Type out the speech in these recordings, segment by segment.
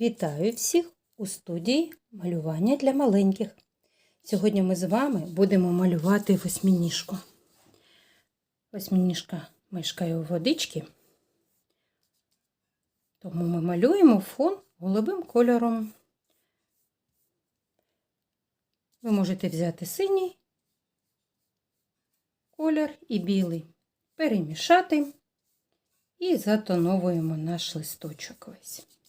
Вітаю всіх у студії малювання для маленьких. Сьогодні ми з вами будемо малювати восьминіжку. Восьминіжка мешкає у водичці, тому ми малюємо фон голубим кольором. Ви можете взяти синій колір і білий, перемішати і затоновуємо наш листочок весь.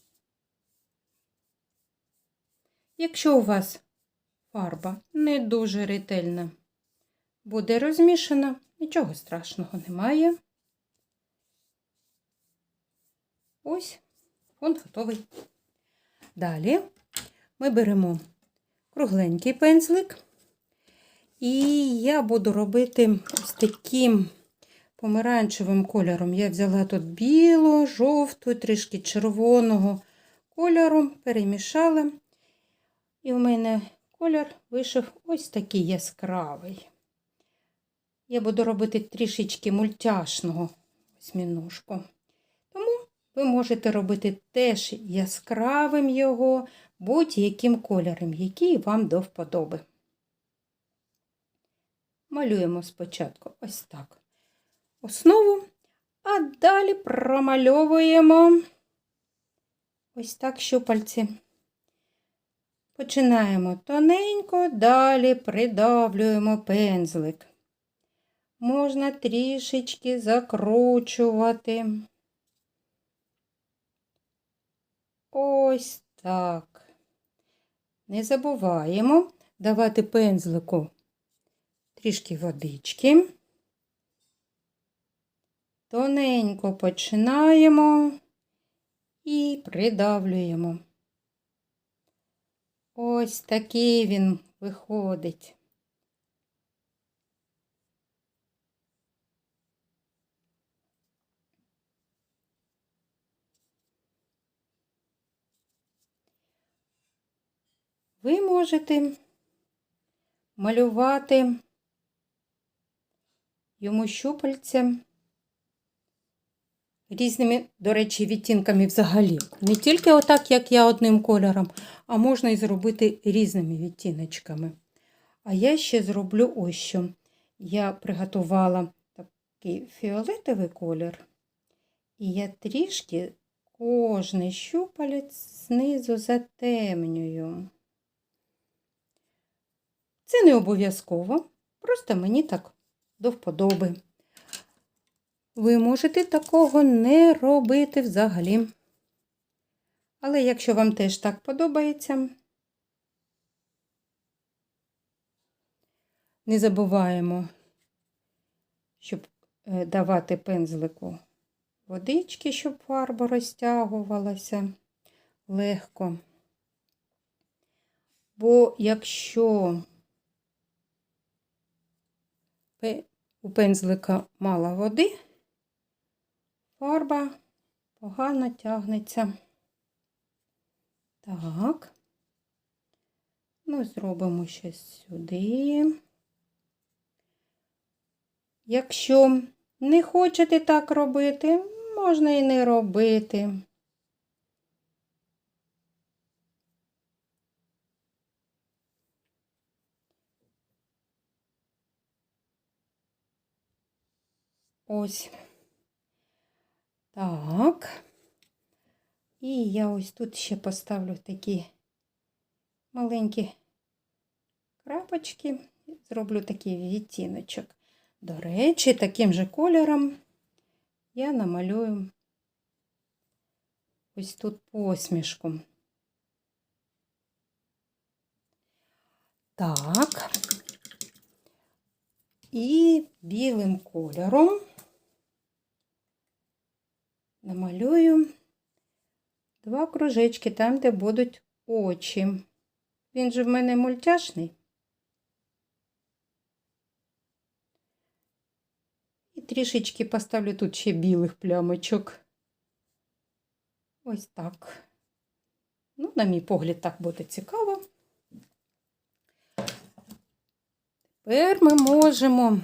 Якщо у вас фарба не дуже ретельна, буде розмішана, нічого страшного немає. Ось фон готовий. Далі ми беремо кругленький пензлик, і я буду робити ось таким помаранчевим кольором. Я взяла тут білу, жовту, трішки червоного кольору, перемішала. І у мене колір вийшов ось такий яскравий. Я буду робити трішечки мультяшного осьміножку. Тому ви можете робити теж яскравим його, будь-яким кольором, який вам до вподоби. Малюємо спочатку ось так основу, а далі промальовуємо ось так щупальці. Починаємо тоненько, далі придавлюємо пензлик. Можна трішечки закручувати. Ось так. Не забуваємо давати пензлику трішки водички. Тоненько починаємо і придавлюємо. Ось такий він виходить. Ви можете малювати йому щупальця різними, до речі, відтінками взагалі. Не тільки отак, як я одним кольором, а можна і зробити різними відтіночками. А я ще зроблю ось що. Я приготувала такий фіолетовий колір, і я трішки кожний щупалець знизу затемнюю. Це не обов'язково, просто мені так до вподоби. Ви можете такого не робити взагалі. Але якщо вам теж так подобається, не забуваємо, щоб е, давати пензлику водички, щоб фарба розтягувалася легко. Бо якщо у пензлика мало води, фарба погано тягнеться. Так, ну, зробимо ще сюди. Якщо не хочете так робити, можна і не робити. Ось. Так. І я ось тут ще поставлю такі маленькі крапочки, зроблю такий відтіночок. До речі, таким же кольором я намалюю ось тут посмішку. Так, і білим кольором намалюю два кружечки там, де будуть очі. Він же в мене мультяшний. І трішечки поставлю тут ще білих плямочок. Ось так. Ну, на мій погляд, так буде цікаво. Тепер ми можемо,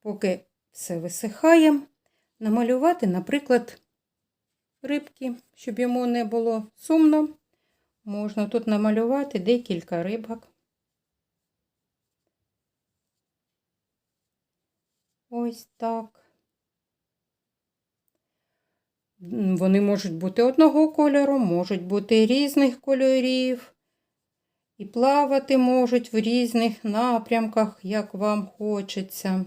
поки все висихає, намалювати, наприклад, рибки, щоб йому не було сумно. Можна тут намалювати декілька рибок. Ось так. Вони можуть бути одного кольору, можуть бути різних кольорів. І плавати можуть в різних напрямках, як вам хочеться.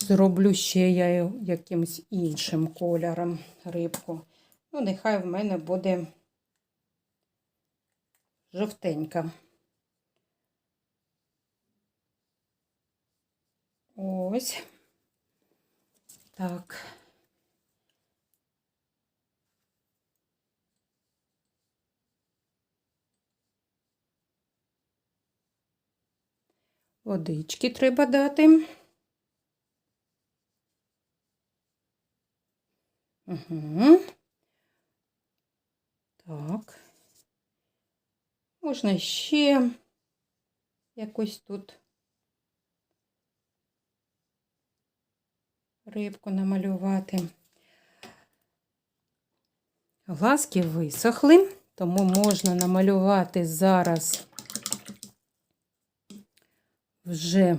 Зроблю ще я якимось іншим кольором рибку. Ну, нехай в мене буде жовтенька. Ось. Так. Водички треба дати. Угу. Так. Можна ще якось тут рибку намалювати. Глазки висохли, тому можна намалювати зараз вже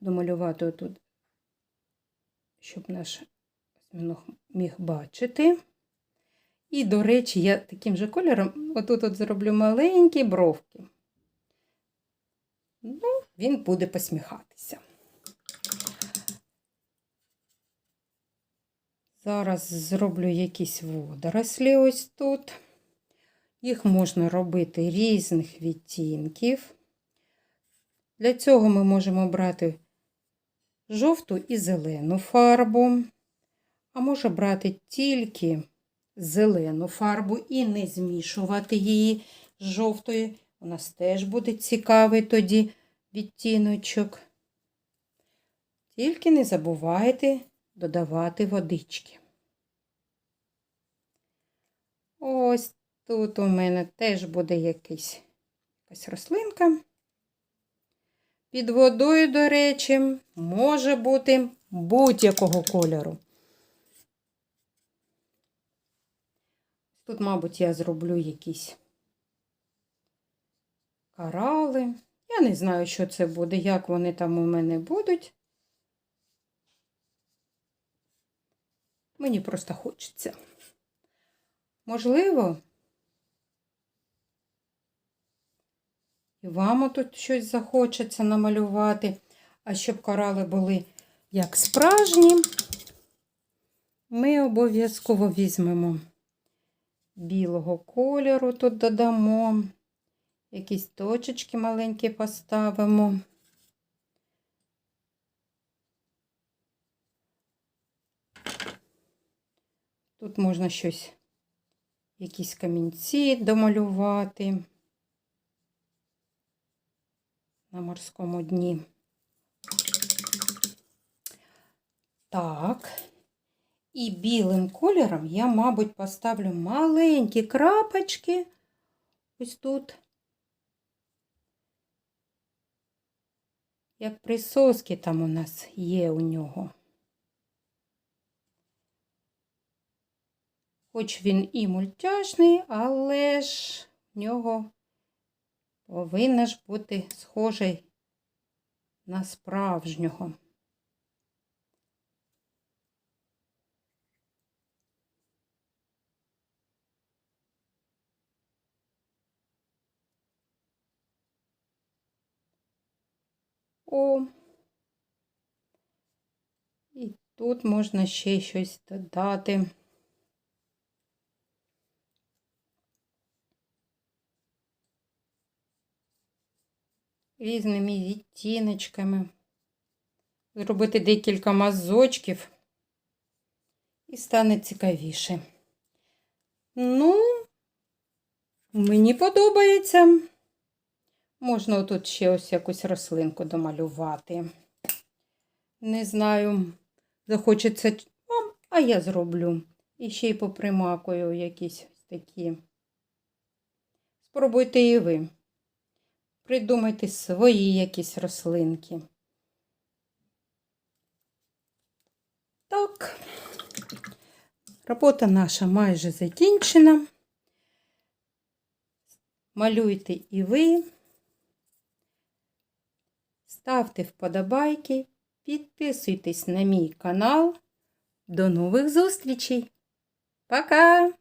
домалювати отут, щоб наш осьминог міг бачити. І, до речі, я таким же кольором отут от зроблю маленькі бровки. Ну, він буде посміхатися. Зараз зроблю якісь водорослі ось тут. Їх можна робити різних відтінків. Для цього ми можемо брати жовту і зелену фарбу, а може брати тільки зелену фарбу і не змішувати її з жовтою. У нас теж буде цікавий тоді відтіночок. Тільки не забувайте додавати водички. Ось тут у мене теж буде якийсь, якась рослинка. Під водою, до речі, може бути будь-якого кольору. Тут, мабуть, я зроблю якісь корали. Я не знаю, що це буде, як вони там у мене будуть. Мені просто хочеться. Можливо, і вам тут щось захочеться намалювати, а щоб корали були як справжні, ми обов'язково візьмемо білого кольору, тут додамо, якісь точечки маленькі поставимо. Тут можна щось, якісь камінці домалювати на морському дні. Так. І білим кольором я, мабуть, поставлю маленькі крапочки ось тут. Як присоски там у нас є у нього. Хоч він і мультяшний, але ж в нього повинен ж бути схожий на справжнього. О, і тут можна ще щось додати. Різними відтіночками. Зробити декілька мазочків і стане цікавіше. Ну, мені подобається. Можна тут ще ось якусь рослинку домалювати. Не знаю, захочеться вам, а я зроблю. І ще й попримакую якісь такі. Спробуйте і ви. Придумайте свої якісь рослинки. Так, робота наша майже закінчена. Малюйте і ви. Ставте вподобайки, підписуйтесь на мій канал. До нових зустрічей. Пока!